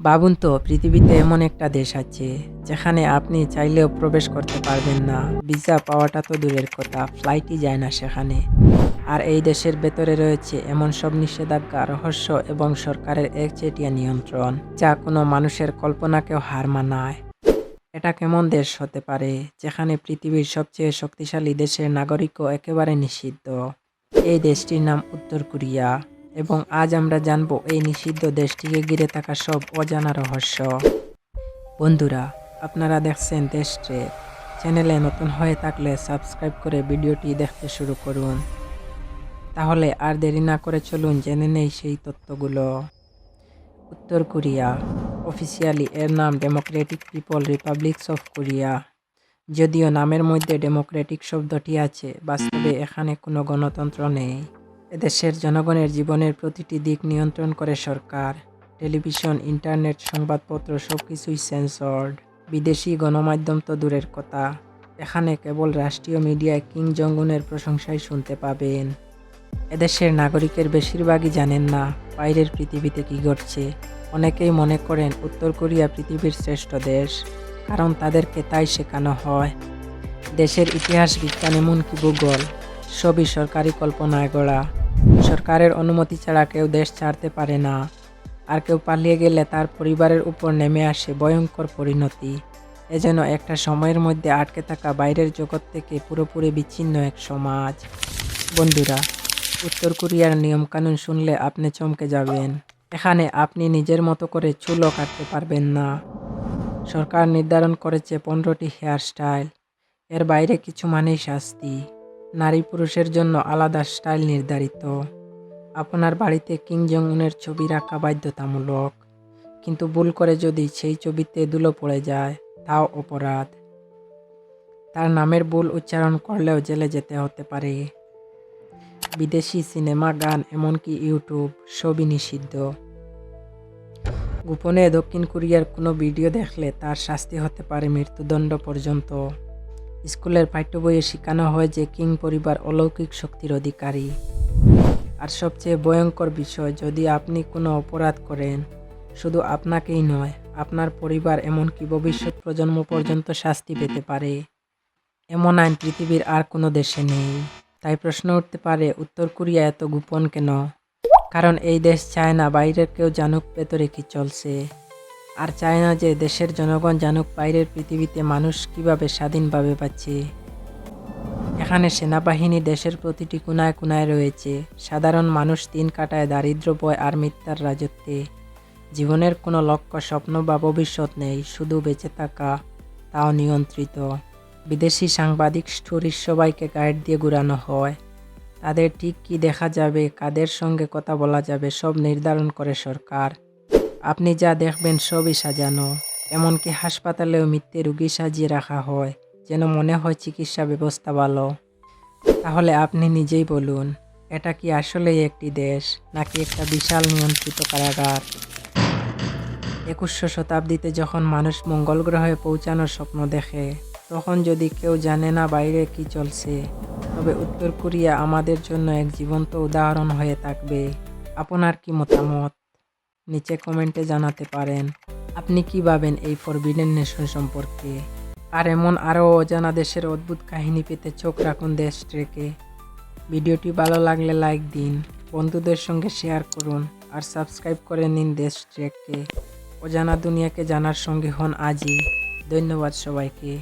ভাবুন তো, পৃথিবীতে এমন একটা দেশ আছে, যেখানে আপনি চাইলেও প্রবেশ করতে পারবেন না। ভিসা পাওয়াটা তো দূরের কথা, ফ্লাইটই যায় না সেখানে। আর এই দেশের ভেতরে রয়েছে এমন সব নিষেধাজ্ঞা, রহস্য এবং সরকারের একচেটিয়া নিয়ন্ত্রণ, যা কোনো মানুষের কল্পনাকেও হার মানায়। এটা কেমন দেশ হতে পারে, যেখানে পৃথিবীর সবচেয়ে শক্তিশালী দেশের নাগরিকও একেবারে নিষিদ্ধ? এই দেশটির নাম উত্তর কোরিয়া। এবং আজ আমরা জানব এই নিষিদ্ধ দেশটিকে ঘিরে থাকা সব অজানা রহস্য। বন্ধুরা, আপনারা দেখছেন দেশ ট্রেক চ্যানেলে নতুন হয়ে থাকলে সাবস্ক্রাইব করে ভিডিওটি দেখতে শুরু করুন। তাহলে আর দেরি না করে চলুন জেনে নেই সেই তথ্যগুলো। উত্তর কোরিয়া, অফিসিয়ালি এর নাম democratic people republics of Korea যদিও নামের মধ্যে ডেমোক্রেটিক শব্দটি আছে, বাস্তবে এখানে কোনো গণতন্ত্র নেই। এদেশের জনগণের জীবনের প্রতিটি দিক নিয়ন্ত্রণ করে সরকার, টেলিভিশন, ইন্টারনেট, সংবাদপত্র সব কিছুই সেন্সর্ড বিদেশি গণমাধ্যম তো দূরের কথা। এখানে কেবল রাষ্ট্রীয় মিডিয়ায় কিং জঙ্গুনের প্রশংসাই শুনতে পাবেন। এদেশের নাগরিকের বেশিরভাগই জানেন না বাইরের পৃথিবীতে কী ঘটছে। অনেকেই মনে করেন উত্তর কোরিয়া পৃথিবীর শ্রেষ্ঠ দেশ, কারণ তাদেরকে তাই শেখানো হয়। দেশের ইতিহাস বিজ্ঞান এমনকি ভূগোল, সবই সরকারি কল্পনায় গড়া। সরকারের অনুমতি ছাড়া কেউ দেশ ছাড়তে পারে না। আর কেউ পালিয়ে গেলে তার পরিবারের উপর নেমে আসে ভয়ঙ্কর পরিণতি। এ যেন একটা সময়ের মধ্যে আটকে থাকা বাইরের জগৎ থেকে পুরোপুরি বিচ্ছিন্ন এক সমাজ। বন্ধুরা, উত্তর কোরিয়ার নিয়মকানুন শুনলে আপনি চমকে যাবেন। এখানে আপনি নিজের মতো করে চুলও কাটতে পারবেন না। সরকার নির্ধারণ করেছে পনেরোটি হেয়ার স্টাইল এর বাইরে কিছু মানেই শাস্তি। নারী পুরুষের জন্য আলাদা স্টাইল নির্ধারিত। আপনার বাড়িতে কিং জং উনের ছবি রাখা বাধ্যতামূলক। কিন্তু ভুল করে যদি সেই ছবিতে ধুলো পড়ে যায়, তাও অপরাধ। তার নামের ভুল উচ্চারণ করলেও জেলে যেতে হতে পারে। বিদেশি সিনেমা, গান, এমনকি ইউটিউব সবই নিষিদ্ধ। গোপনে দক্ষিণ কোরিয়ার কোনো ভিডিও দেখলে তার শাস্তি হতে পারে মৃত্যুদণ্ড পর্যন্ত। স্কুলের পাঠ্য বইয়ে শেখানো হয় যে কিং পরিবার অলৌকিক শক্তির অধিকারী। আর সবচেয়ে ভয়ঙ্কর বিষয়, যদি আপনি কোনো অপরাধ করেন, শুধু আপনাকেই নয়, আপনার পরিবার এমনকি ভবিষ্যৎ প্রজন্ম পর্যন্ত শাস্তি পেতে পারে। এমন আইন পৃথিবীর আর কোনো দেশে নেই। তাই প্রশ্ন উঠতে পারে, উত্তর কোরিয়া এত গোপন কেন? কারণ এই দেশ চায় না, বাইরের কেউ জানুক ভেতরে কি চলছে। আর চায় না যে দেশের জনগণ জানুক বাইরের পৃথিবীতে মানুষ কীভাবে স্বাধীনভাবে পাচ্ছে এখানে সেনাবাহিনী দেশের প্রতিটি কোনায় কোনায় রয়েছে। সাধারণ মানুষ দিন কাটায় দারিদ্র বয় আর মিথ্যার রাজত্বে। জীবনের কোনো লক্ষ্য, স্বপ্ন বা ভবিষ্যৎ নেই, শুধু বেঁচে থাকা, তাও নিয়ন্ত্রিত। বিদেশি সাংবাদিক স্টোরির সবাইকে গাইড দিয়ে ঘুরানো হয়। তাদের ঠিক কী দেখা যাবে, কাদের সঙ্গে কথা বলা যাবে, সব নির্ধারণ করে সরকার। আপনি যা দেখবেন সবই সাজানো। এমনকি হাসপাতালেও মিথ্যে রুগী সাজিয়ে রাখা হয়, যেন মনে হয় চিকিৎসা ব্যবস্থা ভালো। তাহলে আপনি নিজেই বলুন, এটা কি আসলেই একটি দেশ, নাকি একটা বিশাল নিয়ন্ত্রিত কারাগার? একুশশো শতাব্দীতে যখন মানুষ মঙ্গল গ্রহে পৌঁছানোর স্বপ্ন দেখে, তখন যদি কেউ জানে না বাইরে কি চলছে, তবে উত্তর কোরিয়া আমাদের জন্য এক জীবন্ত উদাহরণ হয়ে থাকবে। আপনার কি মতামত? নিচে কমেন্টে জানাতে পারেন। আপনি কি ভাবেন এই ফরবিডেন নেশন সম্পর্কে? আর এমন আরও অজানা দেশের অদ্ভুত কাহিনী পেতে চোখ রাখুন দেশ ট্রেকে। ভিডিওটি ভালো লাগলে লাইক দিন, বন্ধুদের সঙ্গে শেয়ার করুন, আর সাবস্ক্রাইব করে নিন দেশ ট্রেককে অজানা দুনিয়াকে জানার সঙ্গে হন আজই। ধন্যবাদ সবাইকে।